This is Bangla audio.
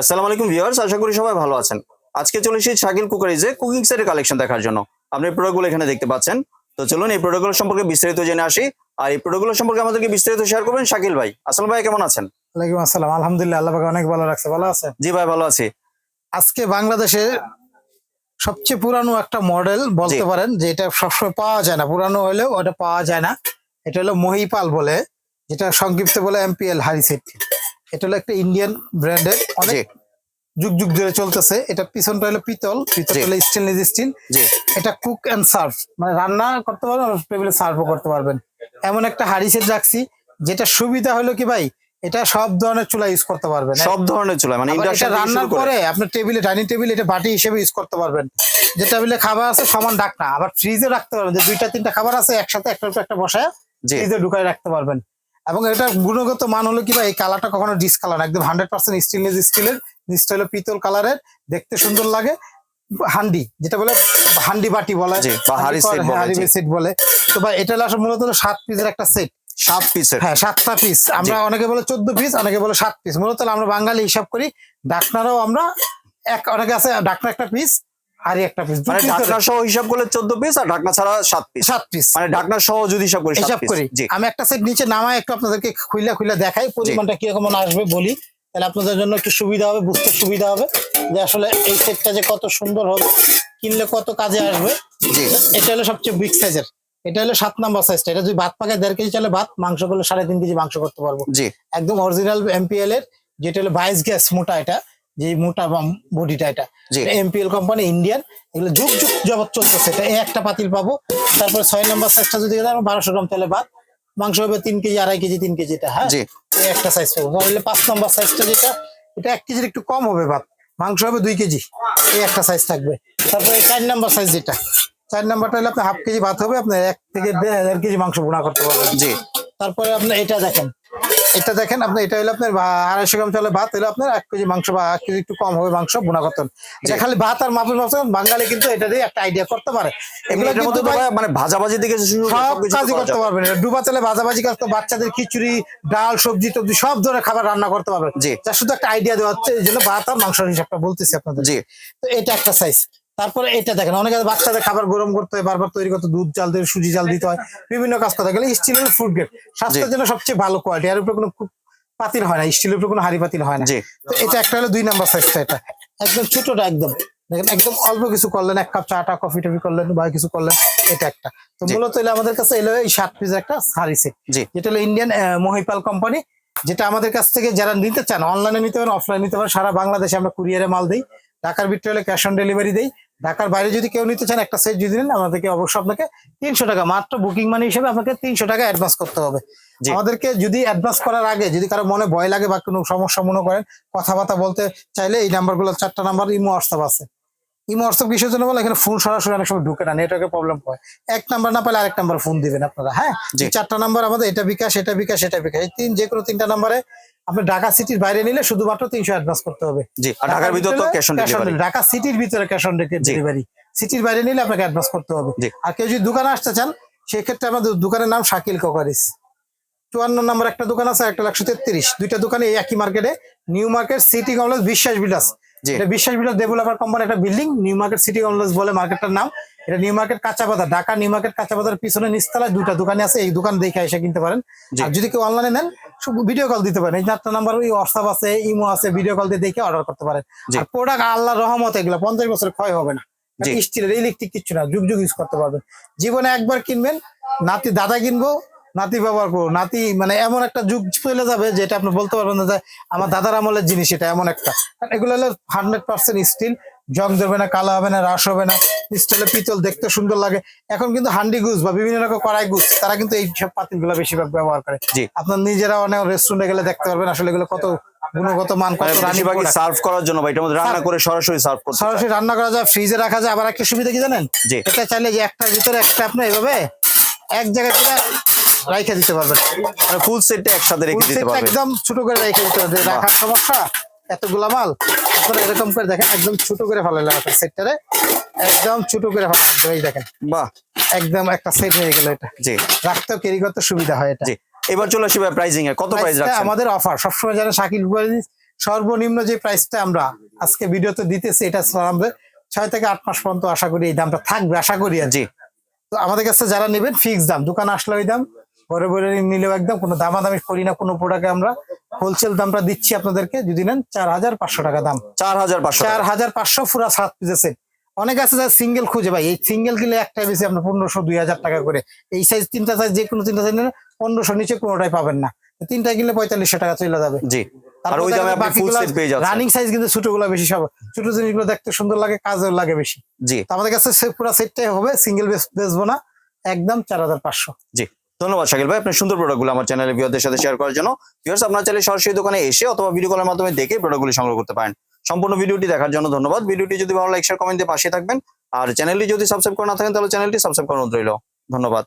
আসসালামু আলাইকুম ভিউয়ার্স আশা করি সবাই ভালো আছেন। আজকে চলে এসেছি শাকিল কুকারিজে কুকিং সেটের কালেকশন দেখার জন্য। আপনি প্রোডাক্টগুলো এখানে দেখতে পাচ্ছেন। তো চলুন এই প্রোডাক্টগুলো সম্পর্কে বিস্তারিত জেনে আসি। আর এই প্রোডাক্টগুলো সম্পর্কে আমাদেরকে বিস্তারিত শেয়ার করবেন শাকিল ভাই। আসসালাম ভাই কেমন আছেন? ওয়ালাইকুম আসসালাম। আলহামদুলিল্লাহ আল্লাহ পাক অনেক ভালো রাখছে। ভালো আছে জি ভাই ভালো আছি। আজকে বাংলাদেশের সবচেয়ে পুরানো একটা মডেল বলতে পারেন যে এটা সবসময় পাওয়া যায় না। পুরানো হলেও ওটা পাওয়া যায় না। এটা হলো মহিপাল বলে যেটা সংক্ষিপ্ত বলে এমপিএল হারি সেট এটা হলো একটা ইন্ডিয়ান ব্র্যান্ডের অনেক যুগ যুগ ধরে চলতেছে। এটা পিছনটা হলো পিতল পিতল। হলো স্টেনলেস স্টিল এটা কুক এন্ড সার্ভ মানে রান্না করতে পারবেন আর টেবিলে সার্ভও করতে পারবেন। এমন একটা হাড়ি সেট রাখছি যেটা সুবিধা হলো কি ভাই? এটা সব ধরনের চুলা ইউজ করতে পারবেন। সব ধরনের চুলা মানে ইন্ডাকশন রান্নার পরে আপনার টেবিলে ডাইনিং টেবিল এটা বাটি হিসেবে ইউজ করতে পারবেন। যে টেবিলে খাবার আছে সমান ডাকনা। আবার ফ্রিজে রাখতে পারবেন। যে দুইটা তিনটা খাবার আছে একসাথে একটা একটা বসায় ফ্রিজে ঢুকায় রাখতে পারবেন। এবং এটা গুণগত মান হলো কি ভাই এই কালারটা কখনো ডিসকালার না। একদম হান্ড্রেড পার্সেন্ট স্টেনলেস স্টিলের নিচটা হলো পিতল কালারের দেখতে সুন্দর লাগে। হান্ডি যেটা বলে হান্ডি বাটি বলে। বা হাঁড়ি। সেট বলে তো ভাই এটা হলো আসলে মূলত সাত পিসের একটা সেট সাত পিসের হ্যাঁ সাতটা পিস আমরা অনেকে বলে চোদ্দ পিস অনেকে বলে সাত পিস মূলত আমরা বাঙালি হিসাব করি ডাকনারও আমরা এক অনেকে আছে ডাকনা একটা পিস আর একটা পিস মানে ঢাকনা সহ হিসাব করলে চোদ্দ পিস আর ঢাকনা ছাড়া সাত পিস সাত পিস মানে ঢাকনা সহ যদি হিসাব করি হিসাব করি। জি। আমি একটা সেট নিচে নামায় একটু আপনাদেরকে খুইলা খুইলা দেখাই পরিমাণটা কীরকম আসবে বলি। তাহলে আপনাদের জন্য একটু সুবিধা হবে বুঝতে সুবিধা হবে যে আসলে এই সেটটা যে কত সুন্দর হবে কিনলে কত কাজে আসবে। জি। এটা হলো সবচেয়ে বিগ সাইজের এটা হলো সাত নাম্বার সাইজটা এটা যদি ভাত পাকে দেড় কেজি চালে ভাত মাংস করলে সাড়ে তিন কেজি মাংস করতে পারব। জি। একদম অরিজিনাল এমপিএল এর যেটা হলো বাইশ গ্যাস মোটা এটা। যে মোটা বডিটা এটা। এমপিএল কোম্পানি ইন্ডিয়ান এগুলো যুগ যুগ জগৎ চলতেছে। এটা একটা পাতিল পাবো। তারপরে ছয় নম্বর সাইজটা যদি বারোশো গ্রাম তেলে ভাত মাংস হবে তিন কেজি আড়াই কেজি তিন কেজি এটা হ্যাঁ? একটা সাইজ পাবো। তাহলে পাঁচ নম্বর সাইজটা যেটা এটা এক কেজির একটু কম হবে ভাত মাংস হবে দুই কেজি। এই একটা সাইজ থাকবে। তারপরে চার নম্বর সাইজ যেটা চার নাম্বারটা হলে আপনার হাফ কেজি ভাত হবে আপনার এক থেকে দেড় কেজি মাংস বোনা করতে পারবেন। জি। তারপরে আপনি এটা দেখেন। এটা দেখেন আপনি এটা হলো আপনার আড়াইশো গ্রাম চালে ভাত হলো আপনার এক কেজি মাংস বা এক কেজি একটু কম হবে মাংস বোনা করতেন। এটা খালি ভাত আর মাপের মাংস বাঙালি কিন্তু এটা দিয়ে একটা আইডিয়া করতে পারে। এগুলো কিন্তু মানে ভাজাভাজি করে সব কাজই করতে পারবেন। ডুবা তেলে ভাজাভাজি করতে বাচ্চাদের খিচুড়ি ডাল সবজি টবজি সব ধরনের খাবার রান্না করতে পারবেন। জি। যা শুধু একটা আইডিয়া দেওয়া হচ্ছে এই জন্য ভাত আর মাংসের হিসাবটা বলতেছি আপনাদের। জি। তো এটা একটা সাইজ তারপরে এটা দেখেন অনেকে বাচ্চাদের খাবার গরম করতে হয় বারবার তৈরি করতে দুধ জাল দিয়ে সুজি জাল দিতে হয় বিভিন্ন কাজ করতে গেলে স্টিলের ফুড গ্রেড স্বাস্থ্যের জন্য সবচেয়ে ভালো কোয়ালিটি এর উপরে কোনো পাতিল হয় না স্টিলের উপরে কোনো হাড়ি পাতিল হয় না। তো এটা একটা হলো দুই নাম্বার সাইজটা এটা। একদম ছোটটা একদম। দেখেন একদম অল্প কিছু করলেন এক কাপ চাটা কফি টফি করলেন বা কিছু করলেন এটা একটা। তো। মূলত এলো আমাদের কাছে এলো এই সাত পিসের একটা সারি সেট যেটা হলো ইন্ডিয়ান মহিপাল কোম্পানি যেটা আমাদের কাছ থেকে যারা নিতে চান অনলাইনে নিতে পারেন অফলাইনে নিতে পারেন সারা বাংলাদেশে আমরা কুরিয়ারে মাল দিই। ঢাকার ভিতরে হলে ক্যাশ অন ডেলিভারি দেই। ঢাকার বাইরে যদি কেউ নিতে চান একটা সেট যদি নেন আমাদেরকে অবশ্যই আপনাকে তিনশো টাকা মাত্র বুকিং মানি হিসেবে আপনাকে তিনশো টাকা অ্যাডভান্স করতে হবে। আমাদেরকে যদি অ্যাডভান্স করার আগে যদি কারও মনে ভয় লাগে বা কোনো সমস্যা মনে করেন কথাবার্তা বলতে চাইলে এই নাম্বারগুলো চারটা নাম্বার ইমো হোয়াটসঅ্যাপ আছে। ইমো হোয়াটসঅ্যাপ কিসের জন্য বলে? এখানে ফোন সরাসরি অনেক সময় ঢুকে না নেটওয়ার্কের প্রবলেম হয়। এক নাম্বার না পেলে আরেক নাম্বার ফোন দিবেন আপনারা হ্যাঁ। চারটা নাম্বার আমাদের এটা বিকাশ এটা বিকাশ এটা বিকাশ। এই তিন যে কোনো তিনটা নাম্বারে আপনি ঢাকা সিটির বাইরে নিলে শুধুমাত্র তিনশো অ্যাডভান্স করতে হবে। জি আর ঢাকার ভিতর তো ক্যাশ অন ডেলিভারি ঢাকা সিটির ভিতরে ক্যাশ অন ডেলিভারি সিটির বাইরে নিলে আপনাকে অ্যাডভান্স করতে হবে। আর কেউ যদি দোকানে আসতে চান সেক্ষেত্রে আমাদের দোকানের নাম শাকিল কোকারিস। চুয়ান্ন নম্বর একটা দোকান আছে একটা একশো তেত্রিশ। দুইটা দোকানে এই একই মার্কেটে। নিউ মার্কেট সিটি কমপ্লেক্স বিশ্বাস বিলাস এটা বিশ্বাস বিলাস ডেভেলপার কোম্পানি একটা building new market city complex বলে মার্কেটটার নাম। এটা নিউ মার্কেট কাঁচা বাজার ঢাকা নিউ মার্কেট কাঁচা বাজার পিছনে নিচতলায় দুইটা দোকানে আছে এই দোকান দেখে এসে কিনতে পারেন। আর যদি কেউ অনলাইনে নেন ভিডিও কল দিতে পারেন। এই চারটা নাম্বার ওই হোয়াটসঅ্যাপ আছে ইমো আছে ভিডিও কল দিয়ে দেখে অর্ডার করতে পারেন। আর প্রোডাক্ট আল্লাহ রহমত এগুলো পঞ্চাশ বছর ক্ষয় হবে না। স্টিলের ইলেকট্রিক কিছু না যুগ যুগ ইউজ করতে পারবেন। জীবনে একবার কিনবেন নাতি দাদা কিনবো নাতি ব্যবহার করব নাতি মানে এমন একটা যুগ চলে যাবে যেটা আপনি বলতে পারবেন না যে আমার দাদার আমলের জিনিস এটা এমন একটা। এগুলো হলো হান্ড্রেড পার্সেন্ট স্টিল জং ধরবে না কালো হবে না রাস হবে না স্টিলের পিতল দেখতে সুন্দর লাগে। এখন কিন্তু হান্ডি গুজ বা বিভিন্ন রকম কড়াই গুজ তারা কিন্তু এই সব পাতিলগুলো বেশিরভাগ ব্যবহার করে। জি। আপনার নিজেরা অনেক রেস্টুরেন্টে গেলে দেখতে পারবেন আসলে এগুলো কত গুণগত মান কত মানে রানী বেশিরভাগই product। সার্ভ করার জন্য বা এটার মধ্যে রান্না করে সরাসরি সার্ভ করতে সরাসরি রান্না করা যায় ফ্রিজে রাখা যায় আবার একটা সুবিধা কি জানেন? এটা চাইলে যে একটার ভিতরে একটা আপনি এভাবে এক জায়গায় করে রাইখে দিতে পারবেন। ফুল সেটটা একসাথে রেখে দিতে পারবেন। একদম ছোট করে রেখে দিতে পারবেন। রাখার সমস্যা? এতগুলা মাল? আপনারা এরকম করে দেখেন একদম ছোট করে ফেলাইলাম একটা সেটটারে। একদম ছোট করে ফেলাইলাম এই দেখেন। বাহ। একদম একটা সেট হয়ে গেল এটা। জি। রাখতেও ক্যারি করতে সুবিধা হয় এটা। জি। এবার চলে আসি ভাই প্রাইজিং এ। কত প্রাইস রাখছেন? আমাদের অফার সবসময় জানেন শাকিল সর্বনিম্ন যে প্রাইসটা আমরা আজকে ভিডিওতে দিতেছি এটা আমরা ছয় থেকে আট মাস পর্যন্ত আশা করি এই দামটা থাকবে আশা করি। জি। তো আমাদের কাছে যারা নেবেন ফিক্স দাম। দোকানে আসলে ওই দাম ঘরে ঘরে নিলেও একদম কোনো দামাদামি করি না কোনো প্রোডাক্টে আমরা হোলসেল দামটা দিচ্ছি আপনাদেরকে যদি নেন চার হাজার পাঁচশো টাকা দাম। চার হাজার পাঁচশো চার হাজার পাঁচশো পুরা সাত পিসেছে অনেক আছে যারা সিঙ্গেল খুঁজে ভাই এই সিঙ্গেল কিনলে একটা বেশি আপনার পনেরোশো দুই হাজার টাকা করে। এই সাইজ তিনটা সাইজ যে কোনো তিনটা সাইজ পনেরোশো নিচে কোনোটাই পাবেন না। তিনটা কিনলে পঁয়তাল্লিশশো টাকা চলে যাবে। জি। আর ওই দামে আপনি ফুল সেট পেয়ে যাচ্ছেন। রানিং সাইজ কিন্তু ছোটগুলো বেশি সব। ছোট জিনিসগুলো দেখতে সুন্দর লাগে কাজেও লাগে বেশি। জি। তো আমাদের কাছে পুরো সেটটাই হবে সিঙ্গেল বেচবো না একদম চার হাজার পাঁচশো। জি। ধন্যবাদ শাকিল ভাই। আপনার সুন্দর প্রোডাক্টগুলো আমার চ্যানেলে ভিউয়ারদের সাথে শেয়ার করার জন্য। ভিউয়ার্স আপনার চাইলে সরাসরি দোকানে এসে অথবা ভিডিও কলের মাধ্যমে দেখে প্রোডাক্টগুলি সংগ্রহ করতে পারেন। সম্পূর্ণ ভিডিওটি দেখার জন্য ধন্যবাদ। ভিডিওটি যদি ভালো লাইক শেয়ার কমেন্ট দিয়ে পাশে থাকবেন। আর চ্যানেলটি যদি সাবস্ক্রাইব করে না থাকেন, তাহলে চ্যানেলটি সাবস্ক্রাইব করানো রইল। ধন্যবাদ।